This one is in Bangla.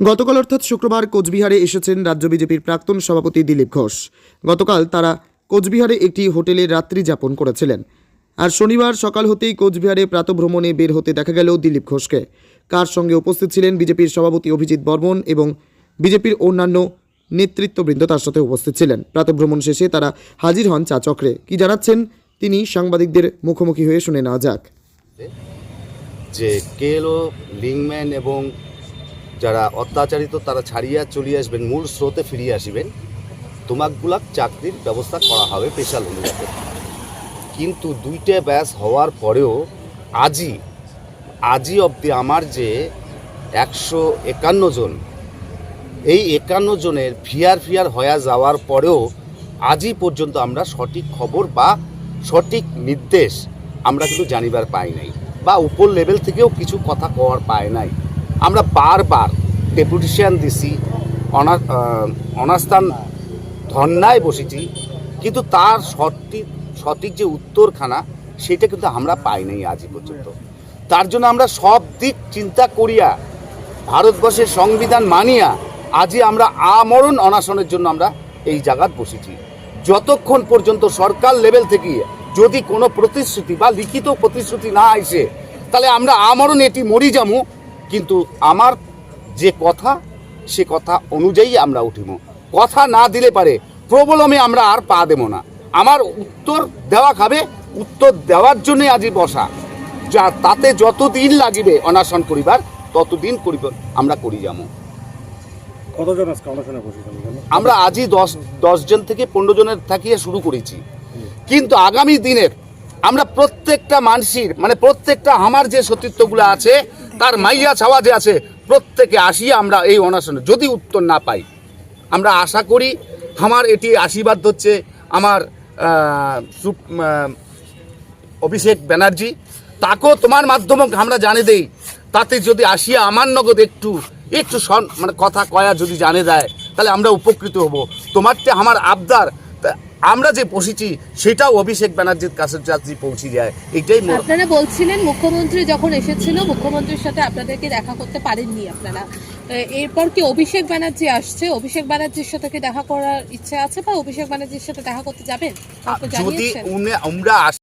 গতকাল অর্থাৎ শুক্রবার কোচবিহারে এসেছেন রাজ্য বিজেপির প্রাক্তন সভাপতি দিলীপ ঘোষ। গতকাল তারা কোচবিহারে একটি হোটেলে রাত্রি যাপন করেছিলেন। আর শনিবার সকাল হতেই কোচবিহারে প্রাতভ্রমণে বের হতে দেখা গেল দিলীপ ঘোষকে। কার সঙ্গে উপস্থিত ছিলেন বিজেপির সভাপতি অভিজিৎ বর্মন এবং বিজেপির অন্যান্য নেতৃত্ববৃন্দ তার সাথে উপস্থিত ছিলেন। প্রাতভ্রমণ শেষে তারা হাজির হন চা চক্রে। কি জানাচ্ছেন তিনি সাংবাদিকদের মুখোমুখি হয়ে শুনে নেওয়া যাক। যে কেএলও লিংম্যান এবং যারা অত্যাচারিত, তারা ছাড়িয়া চলিয়ে আসবেন, মূল স্রোতে ফিরিয়ে আসবেন। তোমাকগুলাক চাকরির ব্যবস্থা করা হবে স্পেশাল অনুযায়ী। কিন্তু দুইটা ব্যাস হওয়ার পরেও আজই আজই অবধি আমার যে একশো একান্ন জন, এই একান্ন জনের ফিয়ার ফিয়ার হয়ে যাওয়ার পরেও আজই পর্যন্ত আমরা সঠিক খবর বা সঠিক নির্দেশ আমরা কিন্তু জানিবার পাই নাই। বা উপর লেভেল থেকেও কিছু কথা কওয়ার পায় নাই। আমরা বারবার ডেপুটেশন দিছি, অনা অনাস্থান ধর্নায় বসেছি, কিন্তু তার সঠিক সঠিক যে উত্তরখানা, সেটা কিন্তু আমরা পাই নাই আজই পর্যন্ত। তার জন্য আমরা সব দিক চিন্তা করিয়া, ভারতবর্ষের সংবিধান মানিয়া, আজই আমরা আমরণ অনাশনের জন্য আমরা এই জায়গাত বসেছি। যতক্ষণ পর্যন্ত সরকার লেভেল থেকে যদি কোনো প্রতিশ্রুতি বা লিখিত প্রতিশ্রুতি না আসে, তাহলে আমরা আমরণ এটি মরি যামু কিন্তু আমার যে কথা সে কথা অনুযায়ী আমরা উঠিব কথা না দিলে পারে প্রবলমে আমরা আর পা দেব না। আমার উত্তর দেওয়া খাবে উত্তর দেওয়ার জন্যই আজি বসা। যা তাতে যতদিন লাগিবে অনাশন করিবার ততদিন করিব আমরা করি যাব কতজন আজকে অনশনে বসেছেন আমরা আজই দশ দশজন থেকে পনেরো জনের থাকিয়ে শুরু করেছি। কিন্তু আগামী দিনের আমরা প্রত্যেকটা মানুষের মানে প্রত্যেকটা আমার যে সতীর্থগুলো আছে তার মাইয়া ছাওয়া যে আছে, প্রত্যেকে আসিয়া আমরা এই অনশনে যদি উত্তর না পাই। আমরা আশা করি আমার এটি আশীর্বাদ হচ্ছে আমার অভিষেক ব্যানার্জি। তাকেও তোমার মাধ্যমে আমরা জানে দেই। তাতে যদি আসিয়া আমার নগদ একটু একটু মানে কথা কয়া যদি জানে দেয়, তাহলে আমরা উপকৃত হব। তোমারতে আমার আবদার। আমরা যে বসেছি সেটাও অভিষেক ব্যানার্জির কাছে যাত্রী পৌঁছে যায় এটাই আপনারা বলছিলেন মুখ্যমন্ত্রী যখন এসেছিল মুখ্যমন্ত্রীর সাথে আপনাদেরকে দেখা করতে পারেননি আপনারা। এরপর কি অভিষেক ব্যানার্জি আসছে? অভিষেক ব্যানার্জির সাথে কি দেখা করার ইচ্ছা আছে বা অভিষেক ব্যানার্জির সাথে দেখা করতে যাবেন? যদি আমরা